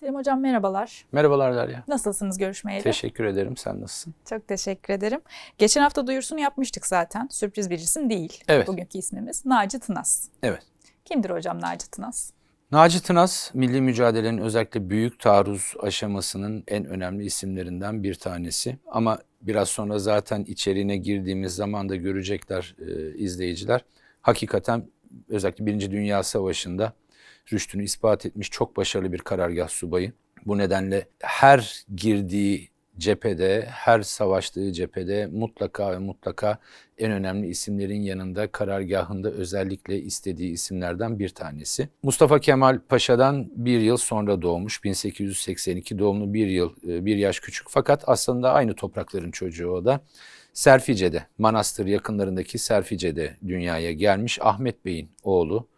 Selim Hocam merhabalar. Merhabalar Derya. Nasılsınız görüşmeyeli? Teşekkür ederim. Sen nasılsın? Çok teşekkür ederim. Geçen hafta duyurusunu yapmıştık zaten. Sürpriz bir isim değil. Evet. Bugünkü ismimiz Naci Tınaz. Evet. Kimdir hocam Naci Tınaz? Naci Tınaz, milli mücadelenin özellikle büyük taarruz aşamasının en önemli isimlerinden bir tanesi. Ama biraz sonra zaten içeriğine girdiğimiz zaman da görecekler e, izleyiciler. Hakikaten özellikle Birinci Dünya Savaşı'nda rüştünü ispat etmiş çok başarılı bir karargah subayı. Bu nedenle her girdiği cephede, her savaştığı cephede mutlaka ve mutlaka en önemli isimlerin yanında karargahında özellikle istediği isimlerden bir tanesi. Mustafa Kemal Paşa'dan bir yıl sonra doğmuş. 1882 doğumlu bir yıl, e, bir yaş küçük. Fakat aslında aynı toprakların çocuğu o da. Serfice'de, Manastır yakınlarındaki Serfice'de dünyaya gelmiş Ahmet Bey'in oğlu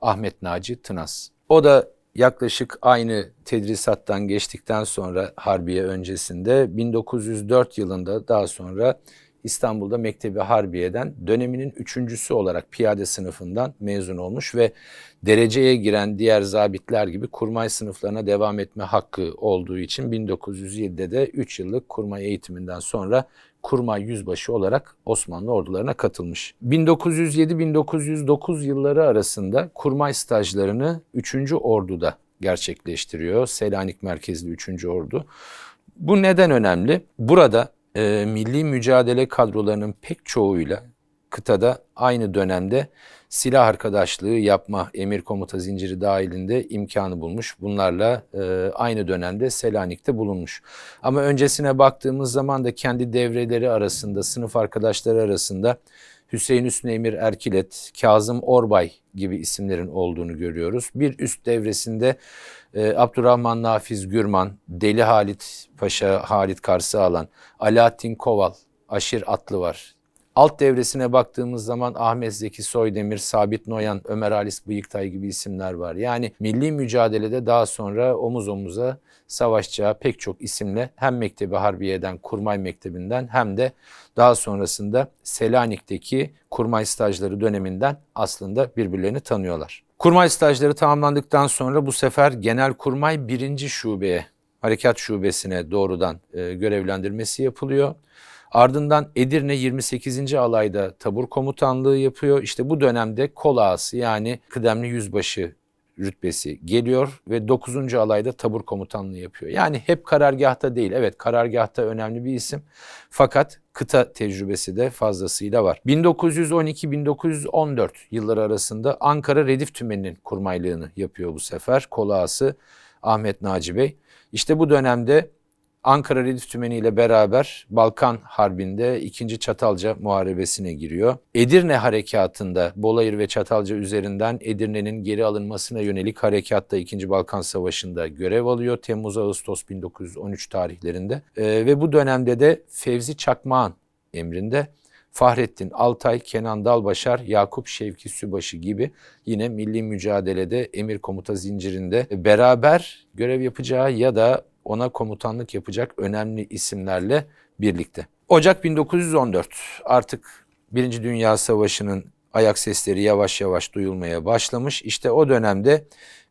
Ahmet Naci Tınaz. O da yaklaşık aynı tedrisattan geçtikten sonra Harbiye öncesinde 1904 yılında daha sonra İstanbul'da Mektebi Harbiye'den döneminin üçüncüsü olarak piyade sınıfından mezun olmuş ve dereceye giren diğer zabitler gibi kurmay sınıflarına devam etme hakkı olduğu için 1907'de de 3 yıllık kurmay eğitiminden sonra kurmay yüzbaşı olarak Osmanlı ordularına katılmış. 1907-1909 yılları arasında kurmay stajlarını 3. Ordu'da gerçekleştiriyor. Selanik merkezli 3. Ordu. Bu neden önemli? Burada e, milli mücadele kadrolarının pek çoğuyla kıtada aynı dönemde silah arkadaşlığı yapma emir komuta zinciri dahilinde imkanı bulmuş. Bunlarla e, aynı dönemde Selanik'te bulunmuş. Ama öncesine baktığımız zaman da kendi devreleri arasında, sınıf arkadaşları arasında Hüseyin Hüsnü Emir Erkilet, Kazım Orbay gibi isimlerin olduğunu görüyoruz. Bir üst devresinde e, Abdurrahman Nafiz Gürman, Deli Halit Paşa Halit Karsağalan, Alaaddin Koval, Aşir Atlı var. Alt devresine baktığımız zaman Ahmet Zeki Soydemir, Sabit Noyan, Ömer Halis Bıyıktay gibi isimler var. Yani milli mücadelede daha sonra omuz omuza savaşacağı pek çok isimle hem Mektebi Harbiye'den, Kurmay Mektebi'nden hem de daha sonrasında Selanik'teki kurmay stajları döneminden aslında birbirlerini tanıyorlar. Kurmay stajları tamamlandıktan sonra bu sefer Genelkurmay 1. Şubeye, Harekat Şubesi'ne doğrudan e, görevlendirmesi yapılıyor. Ardından Edirne 28. alayda tabur komutanlığı yapıyor. İşte bu dönemde kol ağası yani kıdemli yüzbaşı rütbesi geliyor ve 9. alayda tabur komutanlığı yapıyor. Yani hep karargahta değil. Evet karargahta önemli bir isim. Fakat kıta tecrübesi de fazlasıyla var. 1912-1914 yılları arasında Ankara Redif Tümeni'nin kurmaylığını yapıyor bu sefer. Kol ağası Ahmet Naci Bey. İşte bu dönemde Ankara Redif Tümeni ile beraber Balkan Harbi'nde 2. Çatalca Muharebesi'ne giriyor. Edirne Harekatı'nda Bolayır ve Çatalca üzerinden Edirne'nin geri alınmasına yönelik harekatta 2. Balkan Savaşı'nda görev alıyor. Temmuz-Ağustos 1913 tarihlerinde. Ee, ve bu dönemde de Fevzi Çakmağan emrinde Fahrettin Altay, Kenan Dalbaşar, Yakup Şevki Sübaşı gibi yine milli mücadelede emir komuta zincirinde beraber görev yapacağı ya da ona komutanlık yapacak önemli isimlerle birlikte. Ocak 1914 artık Birinci Dünya Savaşı'nın ayak sesleri yavaş yavaş duyulmaya başlamış. İşte o dönemde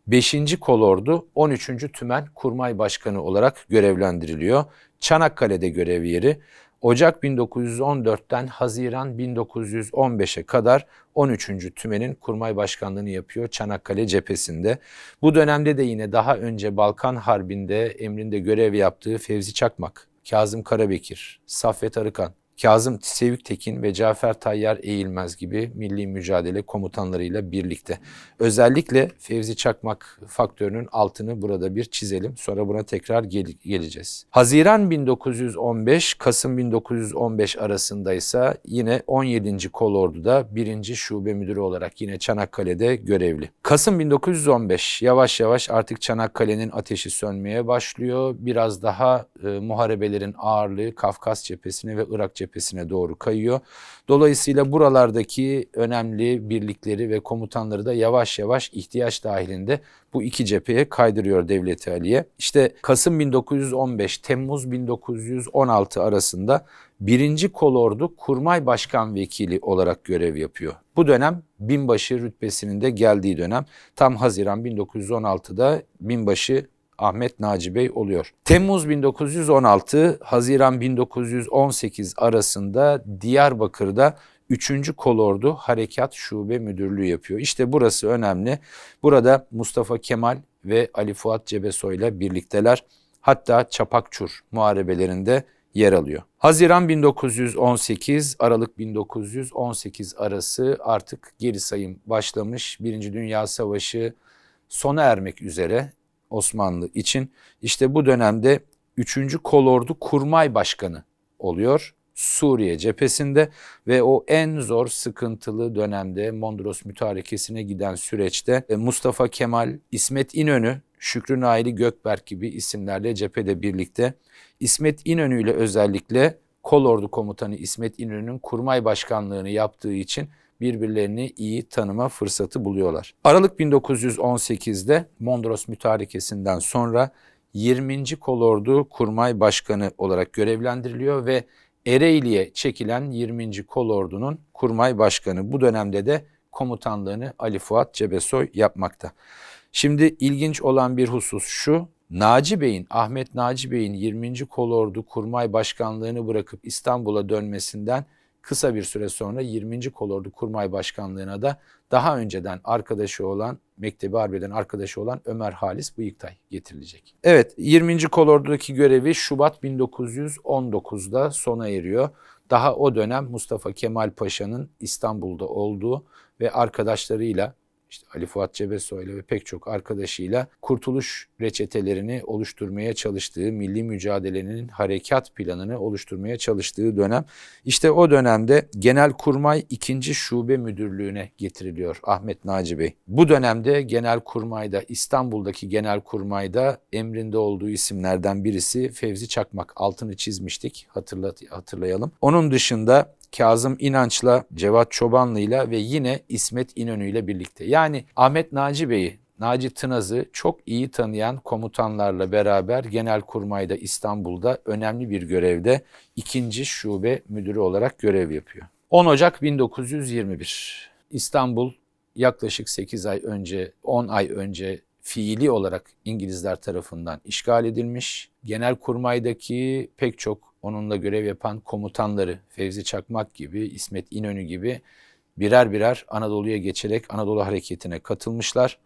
5. Kolordu 13. Tümen Kurmay Başkanı olarak görevlendiriliyor. Çanakkale'de görev yeri. Ocak 1914'ten Haziran 1915'e kadar 13. Tümen'in kurmay başkanlığını yapıyor Çanakkale cephesinde. Bu dönemde de yine daha önce Balkan Harbi'nde emrinde görev yaptığı Fevzi Çakmak, Kazım Karabekir, Saffet Arıkan, Kazım Sevik Tekin ve Cafer Tayyar Eğilmez gibi milli mücadele komutanlarıyla birlikte. Özellikle Fevzi Çakmak faktörünün altını burada bir çizelim. Sonra buna tekrar gel geleceğiz. Haziran 1915, Kasım 1915 arasında ise yine 17. Kolordu'da 1. Şube Müdürü olarak yine Çanakkale'de görevli. Kasım 1915 yavaş yavaş artık Çanakkale'nin ateşi sönmeye başlıyor. Biraz daha e, muharebelerin ağırlığı Kafkas cephesine ve Irak cephesine doğru kayıyor. Dolayısıyla buralardaki önemli birlikleri ve komutanları da yavaş yavaş ihtiyaç dahilinde bu iki cepheye kaydırıyor Devleti Ali'ye. İşte Kasım 1915, Temmuz 1916 arasında 1. Kolordu Kurmay Başkan Vekili olarak görev yapıyor. Bu dönem binbaşı rütbesinin de geldiği dönem tam Haziran 1916'da binbaşı Ahmet Naci Bey oluyor. Temmuz 1916, Haziran 1918 arasında Diyarbakır'da 3. Kolordu Harekat Şube Müdürlüğü yapıyor. İşte burası önemli. Burada Mustafa Kemal ve Ali Fuat Cebesoy ile birlikteler. Hatta Çapakçur muharebelerinde yer alıyor. Haziran 1918, Aralık 1918 arası artık geri sayım başlamış. Birinci Dünya Savaşı sona ermek üzere Osmanlı için. İşte bu dönemde 3. Kolordu Kurmay Başkanı oluyor. Suriye cephesinde ve o en zor sıkıntılı dönemde Mondros mütarekesine giden süreçte e, Mustafa Kemal, İsmet İnönü, Şükrü Naili Gökberk gibi isimlerle cephede birlikte İsmet İnönü ile özellikle Kolordu Komutanı İsmet İnönü'nün kurmay başkanlığını yaptığı için birbirlerini iyi tanıma fırsatı buluyorlar. Aralık 1918'de Mondros mütarekesinden sonra 20. Kolordu Kurmay Başkanı olarak görevlendiriliyor ve Ereğli'ye çekilen 20. Kolordu'nun Kurmay Başkanı bu dönemde de komutanlığını Ali Fuat Cebesoy yapmakta. Şimdi ilginç olan bir husus şu. Naci Bey'in, Ahmet Naci Bey'in 20. Kolordu Kurmay Başkanlığını bırakıp İstanbul'a dönmesinden kısa bir süre sonra 20. Kolordu Kurmay Başkanlığına da daha önceden arkadaşı olan, Mektebi Harbiye'den arkadaşı olan Ömer Halis Bıyıktay getirilecek. Evet, 20. Kolordu'daki görevi Şubat 1919'da sona eriyor. Daha o dönem Mustafa Kemal Paşa'nın İstanbul'da olduğu ve arkadaşlarıyla işte Ali Fuat Cebesoy ile ve pek çok arkadaşıyla kurtuluş reçetelerini oluşturmaya çalıştığı, milli mücadelenin harekat planını oluşturmaya çalıştığı dönem. İşte o dönemde Genelkurmay 2. Şube Müdürlüğü'ne getiriliyor Ahmet Naci Bey. Bu dönemde Genelkurmay'da İstanbul'daki Genelkurmay'da emrinde olduğu isimlerden birisi Fevzi Çakmak. Altını çizmiştik hatırlat hatırlayalım. Onun dışında Kazım İnanç'la, Cevat Çobanlı'yla ve yine İsmet İnönü ile birlikte. Yani Ahmet Naci Bey'i, Naci Tınaz'ı çok iyi tanıyan komutanlarla beraber Genelkurmay'da İstanbul'da önemli bir görevde ikinci şube müdürü olarak görev yapıyor. 10 Ocak 1921 İstanbul yaklaşık 8 ay önce, 10 ay önce fiili olarak İngilizler tarafından işgal edilmiş. Genelkurmay'daki pek çok onunla görev yapan komutanları Fevzi Çakmak gibi, İsmet İnönü gibi birer birer Anadolu'ya geçerek Anadolu Hareketi'ne katılmışlar.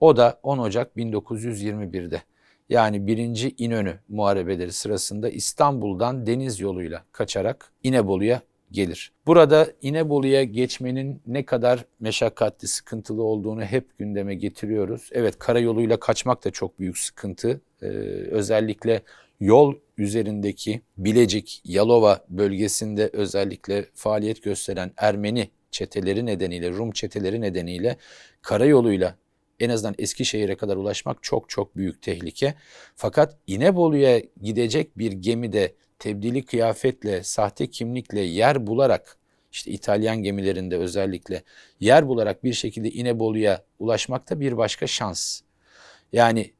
O da 10 Ocak 1921'de yani 1. İnönü muharebeleri sırasında İstanbul'dan deniz yoluyla kaçarak İnebolu'ya gelir. Burada İnebolu'ya geçmenin ne kadar meşakkatli, sıkıntılı olduğunu hep gündeme getiriyoruz. Evet karayoluyla kaçmak da çok büyük sıkıntı. Ee, özellikle yol üzerindeki Bilecik, Yalova bölgesinde özellikle faaliyet gösteren Ermeni çeteleri nedeniyle, Rum çeteleri nedeniyle karayoluyla en azından Eskişehir'e kadar ulaşmak çok çok büyük tehlike. Fakat İnebolu'ya gidecek bir gemide tebdili kıyafetle, sahte kimlikle yer bularak işte İtalyan gemilerinde özellikle yer bularak bir şekilde İnebolu'ya ulaşmak da bir başka şans. Yani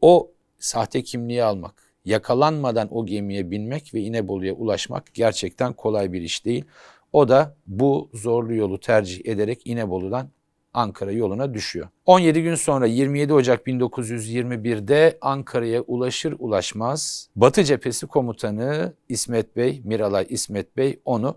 o sahte kimliği almak, yakalanmadan o gemiye binmek ve İnebolu'ya ulaşmak gerçekten kolay bir iş değil. O da bu zorlu yolu tercih ederek İnebolu'dan Ankara yoluna düşüyor. 17 gün sonra 27 Ocak 1921'de Ankara'ya ulaşır ulaşmaz Batı Cephesi Komutanı İsmet Bey, Miralay İsmet Bey onu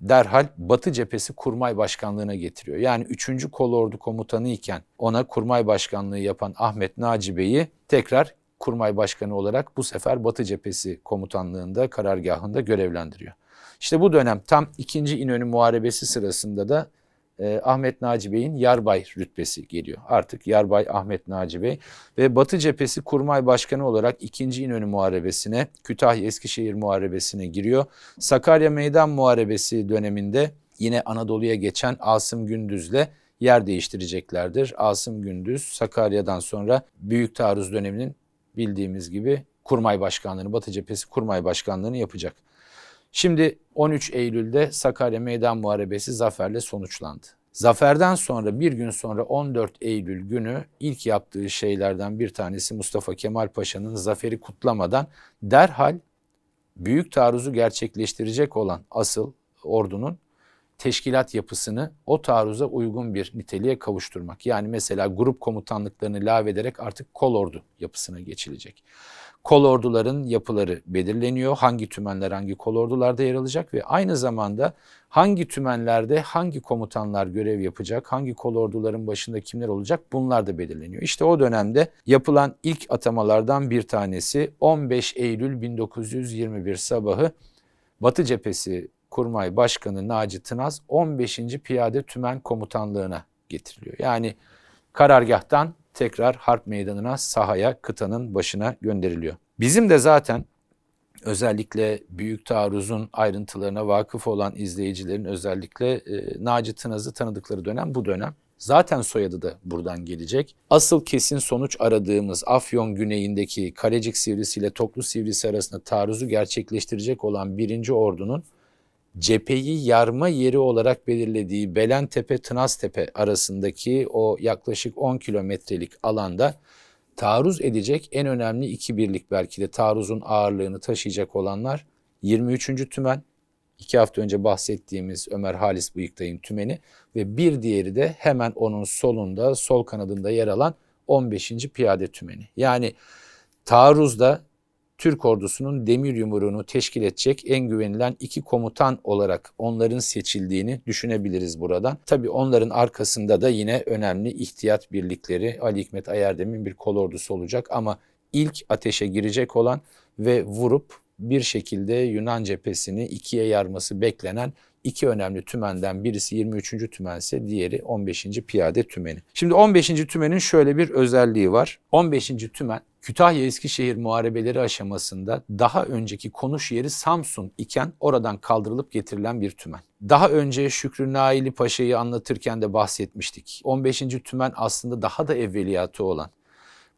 derhal Batı Cephesi Kurmay Başkanlığı'na getiriyor. Yani 3. Kolordu Komutanı iken ona Kurmay Başkanlığı yapan Ahmet Naci Bey'i tekrar Kurmay Başkanı olarak bu sefer Batı Cephesi Komutanlığı'nda karargahında görevlendiriyor. İşte bu dönem tam 2. İnönü Muharebesi sırasında da e, Ahmet Naci Bey'in Yarbay rütbesi geliyor. Artık Yarbay Ahmet Naci Bey ve Batı Cephesi Kurmay Başkanı olarak 2. İnönü Muharebesi'ne, Kütahya Eskişehir Muharebesi'ne giriyor. Sakarya Meydan Muharebesi döneminde yine Anadolu'ya geçen Asım Gündüz'le yer değiştireceklerdir. Asım Gündüz Sakarya'dan sonra Büyük Taarruz döneminin bildiğimiz gibi Kurmay Başkanlığını, Batı Cephesi Kurmay Başkanlığını yapacak. Şimdi 13 Eylül'de Sakarya Meydan Muharebesi zaferle sonuçlandı. Zaferden sonra bir gün sonra 14 Eylül günü ilk yaptığı şeylerden bir tanesi Mustafa Kemal Paşa'nın zaferi kutlamadan derhal büyük taarruzu gerçekleştirecek olan asıl ordunun teşkilat yapısını o taarruza uygun bir niteliğe kavuşturmak. Yani mesela grup komutanlıklarını lağvederek artık kolordu yapısına geçilecek. Kolorduların yapıları belirleniyor. Hangi tümenler hangi kolordularda yer alacak ve aynı zamanda hangi tümenlerde hangi komutanlar görev yapacak, hangi kolorduların başında kimler olacak bunlar da belirleniyor. İşte o dönemde yapılan ilk atamalardan bir tanesi 15 Eylül 1921 sabahı Batı Cephesi Kurmay Başkanı Naci Tınaz 15. Piyade Tümen Komutanlığına getiriliyor. Yani karargahtan tekrar harp meydanına, sahaya, kıtanın başına gönderiliyor. Bizim de zaten özellikle Büyük Taarruz'un ayrıntılarına vakıf olan izleyicilerin özellikle e, Naci Tınaz'ı tanıdıkları dönem bu dönem. Zaten soyadı da buradan gelecek. Asıl kesin sonuç aradığımız Afyon güneyindeki Kalecik Sivrisi ile Toklu Sivrisi arasında taarruzu gerçekleştirecek olan birinci ordunun cepheyi yarma yeri olarak belirlediği Belentepe Tınaztepe arasındaki o yaklaşık 10 kilometrelik alanda taarruz edecek en önemli iki birlik belki de taarruzun ağırlığını taşıyacak olanlar 23. Tümen, iki hafta önce bahsettiğimiz Ömer Halis Bıyıktay'ın tümeni ve bir diğeri de hemen onun solunda, sol kanadında yer alan 15. Piyade Tümeni. Yani taarruzda Türk ordusunun demir yumruğunu teşkil edecek en güvenilen iki komutan olarak onların seçildiğini düşünebiliriz buradan. Tabii onların arkasında da yine önemli ihtiyat birlikleri Ali Hikmet Ayerdem'in bir kol ordusu olacak ama ilk ateşe girecek olan ve vurup bir şekilde Yunan cephesini ikiye yarması beklenen iki önemli tümenden birisi 23. tümense diğeri 15. piyade tümeni. Şimdi 15. tümenin şöyle bir özelliği var. 15. tümen Kütahya Eskişehir muharebeleri aşamasında daha önceki konuş yeri Samsun iken oradan kaldırılıp getirilen bir tümen. Daha önce Şükrü Naili Paşa'yı anlatırken de bahsetmiştik. 15. tümen aslında daha da evveliyatı olan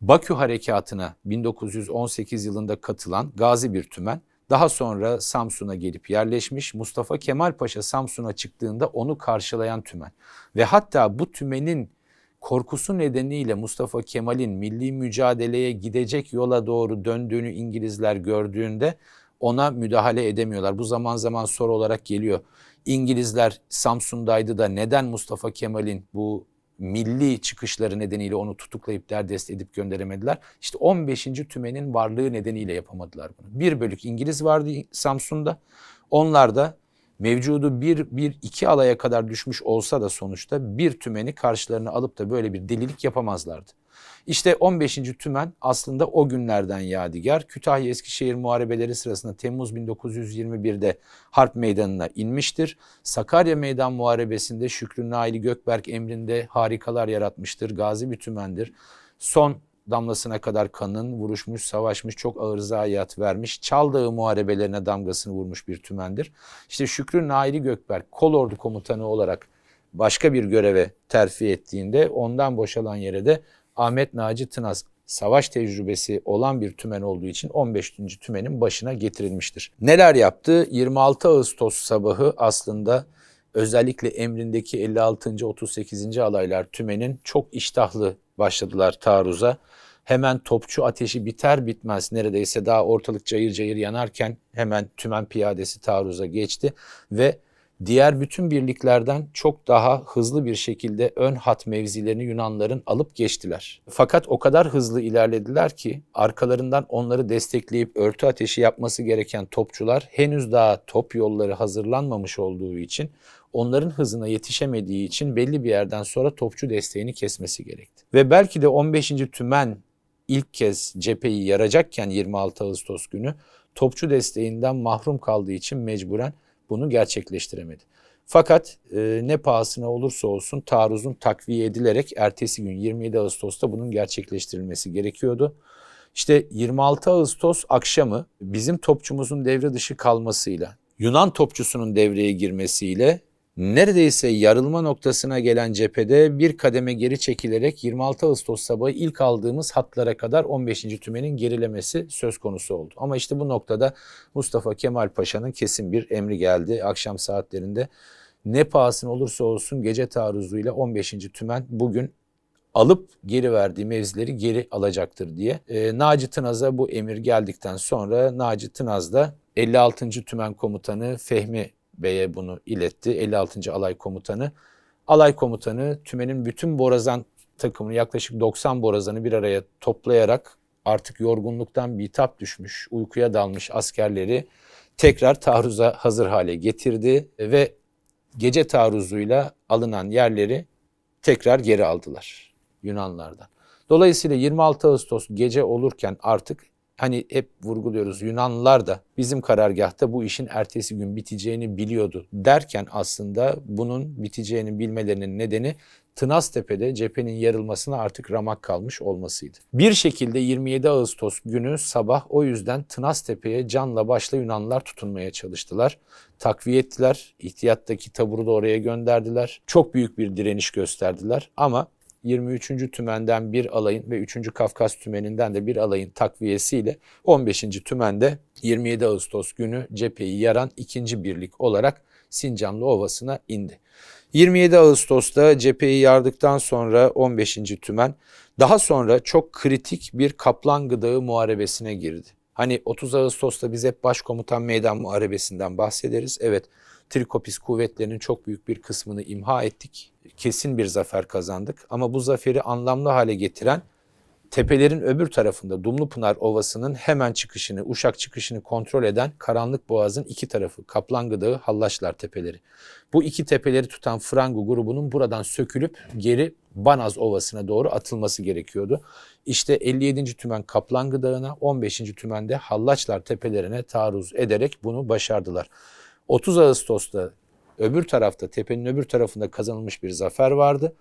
Bakü harekatına 1918 yılında katılan gazi bir tümen. Daha sonra Samsun'a gelip yerleşmiş. Mustafa Kemal Paşa Samsun'a çıktığında onu karşılayan tümen. Ve hatta bu tümenin korkusu nedeniyle Mustafa Kemal'in milli mücadeleye gidecek yola doğru döndüğünü İngilizler gördüğünde ona müdahale edemiyorlar. Bu zaman zaman soru olarak geliyor. İngilizler Samsun'daydı da neden Mustafa Kemal'in bu milli çıkışları nedeniyle onu tutuklayıp derdest edip gönderemediler. İşte 15. tümenin varlığı nedeniyle yapamadılar bunu. Bir bölük İngiliz vardı Samsun'da. Onlar da mevcudu bir, bir iki alaya kadar düşmüş olsa da sonuçta bir tümeni karşılarına alıp da böyle bir delilik yapamazlardı. İşte 15. tümen aslında o günlerden yadigar. Kütahya Eskişehir muharebeleri sırasında Temmuz 1921'de harp meydanına inmiştir. Sakarya Meydan Muharebesi'nde Şükrü Naili Gökberk emrinde harikalar yaratmıştır. Gazi bir tümendir. Son damlasına kadar kanın vuruşmuş, savaşmış, çok ağır zayiat vermiş, Çaldağı muharebelerine damgasını vurmuş bir tümendir. İşte Şükrü Naili Gökberk kolordu komutanı olarak başka bir göreve terfi ettiğinde ondan boşalan yere de Ahmet Naci Tınaz savaş tecrübesi olan bir tümen olduğu için 15. tümenin başına getirilmiştir. Neler yaptı? 26 Ağustos sabahı aslında özellikle emrindeki 56. 38. alaylar tümenin çok iştahlı başladılar taarruza. Hemen topçu ateşi biter bitmez neredeyse daha ortalık cayır cayır yanarken hemen tümen piyadesi taarruza geçti ve diğer bütün birliklerden çok daha hızlı bir şekilde ön hat mevzilerini Yunanların alıp geçtiler. Fakat o kadar hızlı ilerlediler ki arkalarından onları destekleyip örtü ateşi yapması gereken topçular henüz daha top yolları hazırlanmamış olduğu için onların hızına yetişemediği için belli bir yerden sonra topçu desteğini kesmesi gerekti. Ve belki de 15. Tümen ilk kez cepheyi yaracakken 26 Ağustos günü topçu desteğinden mahrum kaldığı için mecburen bunu gerçekleştiremedi. Fakat e, ne pahasına olursa olsun taarruzun takviye edilerek ertesi gün 27 Ağustos'ta bunun gerçekleştirilmesi gerekiyordu. İşte 26 Ağustos akşamı bizim topçumuzun devre dışı kalmasıyla Yunan topçusunun devreye girmesiyle neredeyse yarılma noktasına gelen cephede bir kademe geri çekilerek 26 Ağustos sabahı ilk aldığımız hatlara kadar 15. tümenin gerilemesi söz konusu oldu. Ama işte bu noktada Mustafa Kemal Paşa'nın kesin bir emri geldi akşam saatlerinde. Ne pahasına olursa olsun gece taarruzuyla 15. tümen bugün alıp geri verdiği mevzileri geri alacaktır diye. E, Naci Tınaz'a bu emir geldikten sonra Naci Tınaz da 56. Tümen Komutanı Fehmi Bey'e bunu iletti. 56. Alay Komutanı. Alay Komutanı tümenin bütün borazan takımını yaklaşık 90 borazanı bir araya toplayarak artık yorgunluktan bitap düşmüş, uykuya dalmış askerleri tekrar taarruza hazır hale getirdi ve gece taarruzuyla alınan yerleri tekrar geri aldılar Yunanlardan. Dolayısıyla 26 Ağustos gece olurken artık hani hep vurguluyoruz Yunanlılar da bizim karargahta bu işin ertesi gün biteceğini biliyordu derken aslında bunun biteceğini bilmelerinin nedeni Tınaztepe'de cephenin yarılmasına artık ramak kalmış olmasıydı. Bir şekilde 27 Ağustos günü sabah o yüzden Tınaztepe'ye canla başla Yunanlılar tutunmaya çalıştılar. Takviye ettiler, ihtiyattaki taburu da oraya gönderdiler. Çok büyük bir direniş gösterdiler ama 23. tümenden bir alayın ve 3. Kafkas tümeninden de bir alayın takviyesiyle 15. tümende 27 Ağustos günü cepheyi yaran ikinci birlik olarak Sincanlı Ovası'na indi. 27 Ağustos'ta cepheyi yardıktan sonra 15. tümen daha sonra çok kritik bir Kaplan Gıdağı muharebesine girdi. Hani 30 Ağustos'ta biz hep Başkomutan Meydan Muharebesi'nden bahsederiz. Evet Trikopis kuvvetlerinin çok büyük bir kısmını imha ettik. Kesin bir zafer kazandık ama bu zaferi anlamlı hale getiren tepelerin öbür tarafında Dumlupınar Ovası'nın hemen çıkışını, Uşak çıkışını kontrol eden Karanlık Boğaz'ın iki tarafı Kaplan Gıdağı, Hallaçlar Tepeleri. Bu iki tepeleri tutan Frango grubunun buradan sökülüp geri Banaz Ovası'na doğru atılması gerekiyordu. İşte 57. Tümen Kaplan Gıdağı'na, 15. Tümen'de Hallaçlar Tepelerine taarruz ederek bunu başardılar. 30 Ağustos'ta öbür tarafta, tepenin öbür tarafında kazanılmış bir zafer vardı.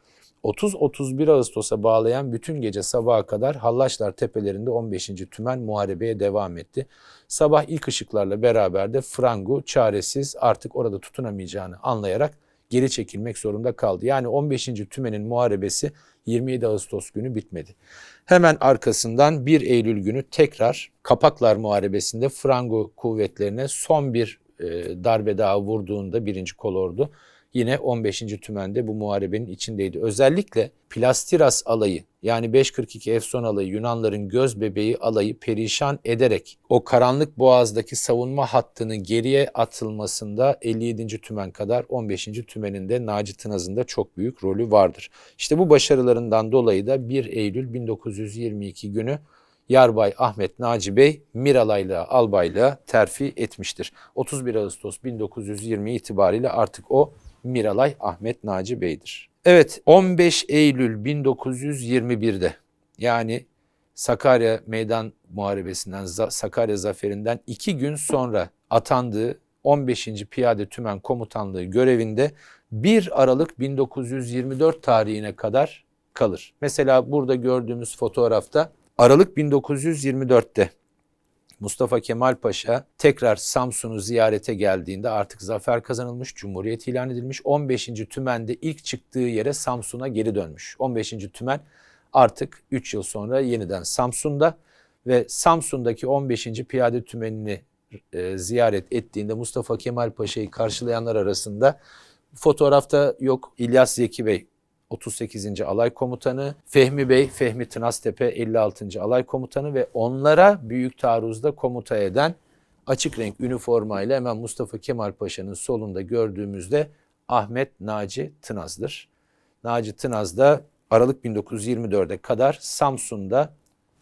30-31 Ağustos'a bağlayan bütün gece sabaha kadar Hallaçlar tepelerinde 15. tümen muharebeye devam etti. Sabah ilk ışıklarla beraber de Frangu çaresiz artık orada tutunamayacağını anlayarak geri çekilmek zorunda kaldı. Yani 15. tümenin muharebesi 27 Ağustos günü bitmedi. Hemen arkasından 1 Eylül günü tekrar Kapaklar Muharebesi'nde Frango kuvvetlerine son bir e, darbe daha vurduğunda birinci kolordu yine 15. tümende bu muharebenin içindeydi. Özellikle Plastiras alayı yani 542 Efson alayı Yunanların göz bebeği alayı perişan ederek o karanlık boğazdaki savunma hattını geriye atılmasında 57. tümen kadar 15. tümeninde Naci Tınaz'ın çok büyük rolü vardır. İşte bu başarılarından dolayı da 1 Eylül 1922 günü Yarbay Ahmet Naci Bey Miralay'la Albay'la terfi etmiştir. 31 Ağustos 1920 itibariyle artık o Miralay Ahmet Naci Bey'dir. Evet 15 Eylül 1921'de yani Sakarya Meydan Muharebesi'nden, Sakarya Zaferi'nden iki gün sonra atandığı 15. Piyade Tümen Komutanlığı görevinde 1 Aralık 1924 tarihine kadar kalır. Mesela burada gördüğümüz fotoğrafta Aralık 1924'te Mustafa Kemal Paşa tekrar Samsun'u ziyarete geldiğinde artık zafer kazanılmış, Cumhuriyet ilan edilmiş. 15. Tümen'de ilk çıktığı yere Samsun'a geri dönmüş. 15. Tümen artık 3 yıl sonra yeniden Samsun'da ve Samsun'daki 15. Piyade Tümeni'ni e, ziyaret ettiğinde Mustafa Kemal Paşa'yı karşılayanlar arasında fotoğrafta yok İlyas Zeki Bey 38. Alay Komutanı, Fehmi Bey, Fehmi Tınaztepe 56. Alay Komutanı ve onlara büyük taarruzda komuta eden açık renk üniformayla hemen Mustafa Kemal Paşa'nın solunda gördüğümüzde Ahmet Naci Tınaz'dır. Naci Tınaz da Aralık 1924'e kadar Samsun'da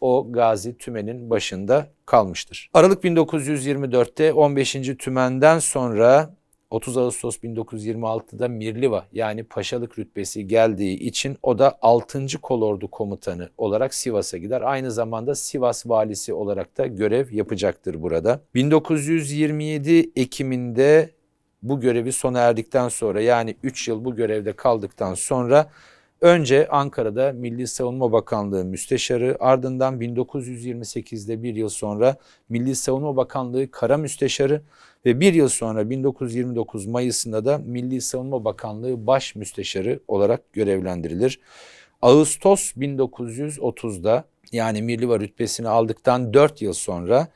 o Gazi Tümen'in başında kalmıştır. Aralık 1924'te 15. Tümen'den sonra 30 Ağustos 1926'da Mirliva yani paşalık rütbesi geldiği için o da 6. Kolordu Komutanı olarak Sivas'a gider. Aynı zamanda Sivas valisi olarak da görev yapacaktır burada. 1927 Ekim'inde bu görevi sona erdikten sonra yani 3 yıl bu görevde kaldıktan sonra Önce Ankara'da Milli Savunma Bakanlığı Müsteşarı, ardından 1928'de bir yıl sonra Milli Savunma Bakanlığı Kara Müsteşarı ve bir yıl sonra 1929 Mayıs'ında da Milli Savunma Bakanlığı Baş Müsteşarı olarak görevlendirilir. Ağustos 1930'da yani Mirliva rütbesini aldıktan 4 yıl sonra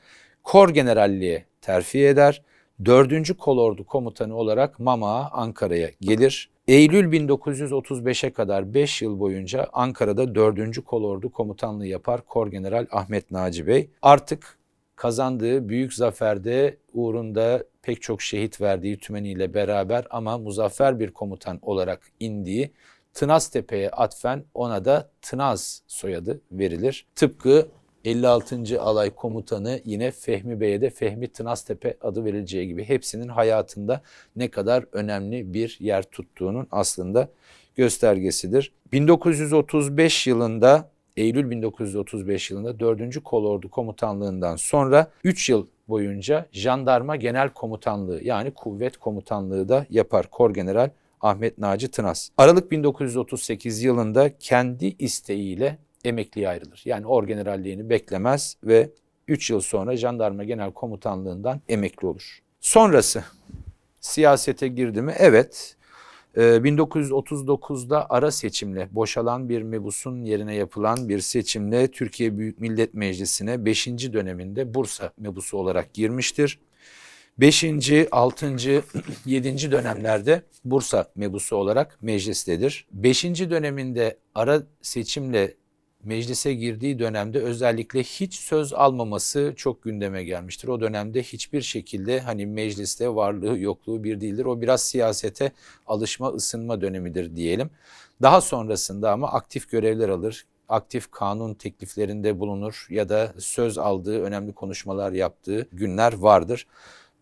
Kor Generalliğe terfi eder. 4. Kolordu Komutanı olarak Mama'a Ankara'ya gelir. Eylül 1935'e kadar 5 yıl boyunca Ankara'da 4. Kolordu Komutanlığı yapar Kor General Ahmet Naci Bey. Artık kazandığı büyük zaferde uğrunda pek çok şehit verdiği tümeniyle beraber ama muzaffer bir komutan olarak indiği Tınaztepe'ye atfen ona da Tınaz soyadı verilir. Tıpkı 56. Alay Komutanı yine Fehmi Bey'e de Fehmi Tınaztepe adı verileceği gibi hepsinin hayatında ne kadar önemli bir yer tuttuğunun aslında göstergesidir. 1935 yılında Eylül 1935 yılında 4. Kolordu Komutanlığından sonra 3 yıl boyunca Jandarma Genel Komutanlığı yani Kuvvet Komutanlığı da yapar Korgeneral Ahmet Naci Tınaz. Aralık 1938 yılında kendi isteğiyle emekliye ayrılır. Yani orgeneralliğini beklemez ve 3 yıl sonra Jandarma Genel Komutanlığından emekli olur. Sonrası siyasete girdi mi? Evet. Ee, 1939'da ara seçimle boşalan bir mebusun yerine yapılan bir seçimle Türkiye Büyük Millet Meclisi'ne 5. döneminde Bursa mebusu olarak girmiştir. 5. 6. 7. dönemlerde Bursa mebusu olarak meclistedir. 5. döneminde ara seçimle meclise girdiği dönemde özellikle hiç söz almaması çok gündeme gelmiştir. O dönemde hiçbir şekilde hani mecliste varlığı yokluğu bir değildir. O biraz siyasete alışma ısınma dönemidir diyelim. Daha sonrasında ama aktif görevler alır aktif kanun tekliflerinde bulunur ya da söz aldığı önemli konuşmalar yaptığı günler vardır.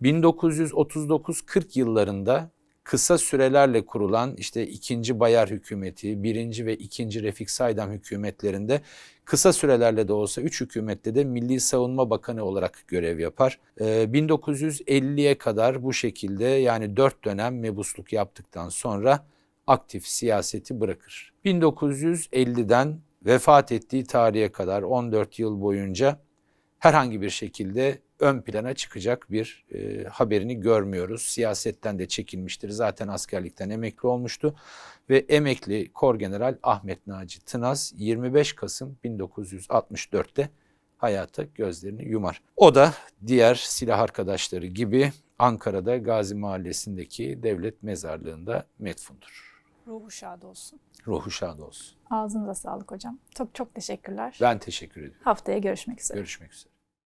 1939-40 yıllarında kısa sürelerle kurulan işte ikinci Bayar hükümeti, birinci ve ikinci Refik Saydam hükümetlerinde kısa sürelerle de olsa üç hükümette de Milli Savunma Bakanı olarak görev yapar. Ee, 1950'ye kadar bu şekilde yani dört dönem mebusluk yaptıktan sonra aktif siyaseti bırakır. 1950'den vefat ettiği tarihe kadar 14 yıl boyunca herhangi bir şekilde ön plana çıkacak bir e, haberini görmüyoruz. Siyasetten de çekilmiştir. Zaten askerlikten emekli olmuştu ve emekli Korgeneral Ahmet Naci Tınaz 25 Kasım 1964'te hayata gözlerini yumar. O da diğer silah arkadaşları gibi Ankara'da Gazi Mahallesi'ndeki devlet mezarlığında metfundur. Ruhu şad olsun. Ruhu şad olsun. Ağzınıza sağlık hocam. Çok çok teşekkürler. Ben teşekkür ediyorum. Haftaya görüşmek üzere. Görüşmek üzere.